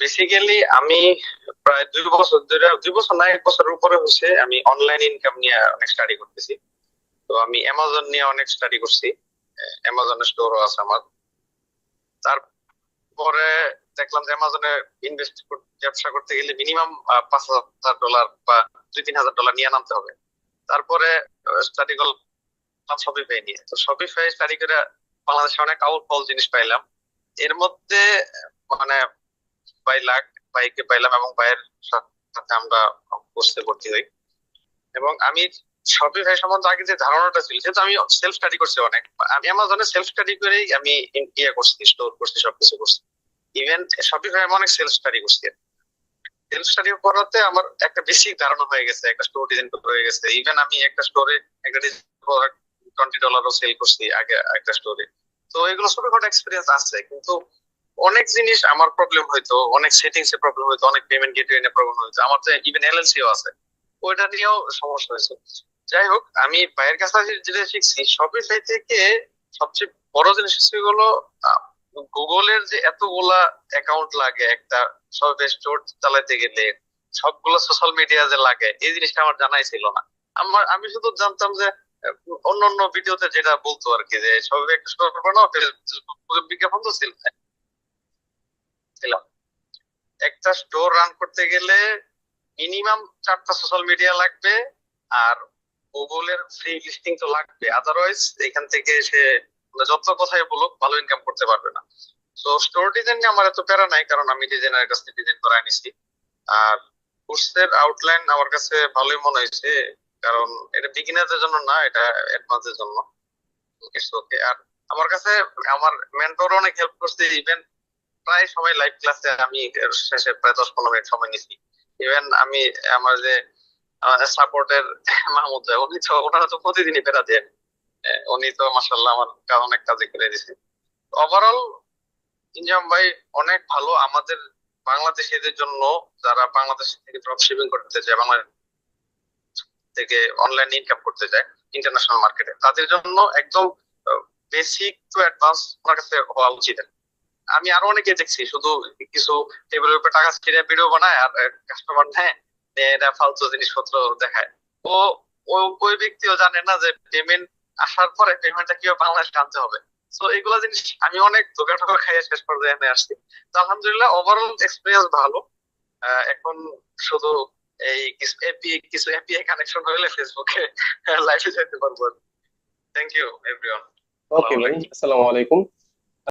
Basically আমি প্রায় দুই বছর ধরে, দুই বছর না, এক বছরের উপরে হচ্ছে আমি অনলাইন ইনকাম নিয়ে অনেক স্টাডি করতেছি। তো আমি অ্যামাজন নিয়ে অনেক স্টাডি করছি। অ্যামাজনের স্টোরও আছে আমার। তারপরে দেখলাম যে অ্যামাজনে ইনভেস্ট ব্যবসা করতে গেলে মিনিমাম পাঁচ হাজার ডলার বা দুই, তিন হাজার ডলার নিয়ে নামতে হবে। তারপরে স্টাডি করলাম শপিফাই নিয়ে। তো শপিফাই স্টাডি করে বাংলাদেশে অনেক আউট ফল জিনিস পাইলাম। এর মধ্যে মানে বাই লাখ বাইকে পাইলাম এবং বাইয়ের সাথে আমরা কোর্সে ভর্তি হই। এবং আমি শপিফাই সম্বন্ধে আগে যে ধারণাটা ছিল, সেটা আমি সেলফ স্টাডি করছি অনেক। আমি অ্যামাজনে সেলফ স্টাডি করেই আমি ইয়ে করছি স্টোর করছি, সবকিছু করছি। ইভেন শপিফাই আমি অনেক সেলফ স্টাডি করছি। সেলফ স্টাডি করাতে আমার একটা বেসিক ধারণা হয়ে গেছে, একটা স্টোর ডিজাইন হয়ে গেছে। ইভেন আমি একটা স্টোরে একটা টোয়েন্টি ডলারও সেল করছি, আগে একটা স্টোরে তো এগুলো ছোটখাটো এক্সপিরিয়েন্স আছে, কিন্তু অনেক জিনিস আমার প্রবলেম হইতো, অনেক সেটিংস এ প্রবলেম হইতো, অনেক পেমেন্ট গেটওয়ে নিয়ে প্রবলেম হইতো, আমার তো ইভেন এলএলসিও আছে, ওইটা নিয়েও সমস্যা হয়েছে। যাই হোক, আমি বাইরের কাছে যেটা শিখছি শপিফাই থেকে সবচেয়ে বড় জিনিস হলো গুগলের যে এতগুলা অ্যাকাউন্ট লাগে একটা শপিফাই স্টোর চালাতে গেলে, সবগুলো সোশ্যাল মিডিয়া যে লাগে, এই জিনিসটা আমার জানাই ছিল না। আমার, আমি শুধু জানতাম যে অন্য অন্য ভিডিওতে যেটা বলতো আর কি, যে সবাই একটা বিজ্ঞাপন তো ছিল একটা স্টোর রান করতে গেলে মিনিমাম চারটা সোশ্যাল মিডিয়া লাগবে আর গুগলের ফ্রি লিস্টিং তো লাগবে। আদারওয়াইজ এখান থেকে সে যত কথাই বলুক, ভালো ইনকাম করতে পারবে না। তো স্টোর ডিজাইন আমার এত প্যারা নাই, কারণ আমি কাছ থেকে ডিজাইন আর কোর্সের আউটলাইন আমার কাছে ভালোই মনে হয়েছে, কারণ এটা বিগিনারদের জন্য না, এটা অ্যাডভান্সের জন্য। ওকে আর আমার কাছে, আমার মেন্টর অনেক হেল্প করছে ইভেন প্রায় সময় লাইভ ক্লাসে আমি শেষে প্রায় দশ পনেরো মিনিট সময় নিছি ইভেন আমি, আমার যে সাপোর্টের মাহমুদ উনি তো, ওনারা তো প্রতিদিনই বেড়া দেন উনি তো মাসাল্লাহ আমার অনেক কাজে করে দিয়েছে ওভারঅল ইনজাম ভাই অনেক ভালো। আমাদের বাংলাদেশিদের জন্য, যারা বাংলাদেশ থেকে ড্রপ শিপিং করতে চায় বাংলাদেশ থেকে অনলাইন ইনকাম করতে চায় ইন্টারন্যাশনাল মার্কেটে তাদের জন্য একদম বেসিক টু অ্যাডভান্স ওনার কাছে হওয়া উচিত আমি আরও অনেকে দেখছি শুধু কিছু টেবিলের উপর টাকা ছিঁড়ে ভিডিও বানায় আর কাস্টমার নেয় এটা ফালতু জিনিসপত্র দেখায়। ও ওই ব্যক্তিও জানে না যে পেমেন্ট আসার পরে পেমেন্টটা কীভাবে বাংলাদেশে আনতে হবে। তো এগুলো জিনিস আমি অনেক ধোকা টোকা খাইয়ে শেষ পর্যায়ে এনে আসছি। তো আলহামদুলিল্লাহ ওভারঅল এক্সপিরিয়েন্স ভালো। এখন শুধু এই কিছু এপি কিছু এপিআই কানেকশন হলে ফেসবুকে লাইভে যেতে পারব। থ্যাংক ইউ এভরিওয়ান ওকে ভাই আসসালামু আলাইকুম।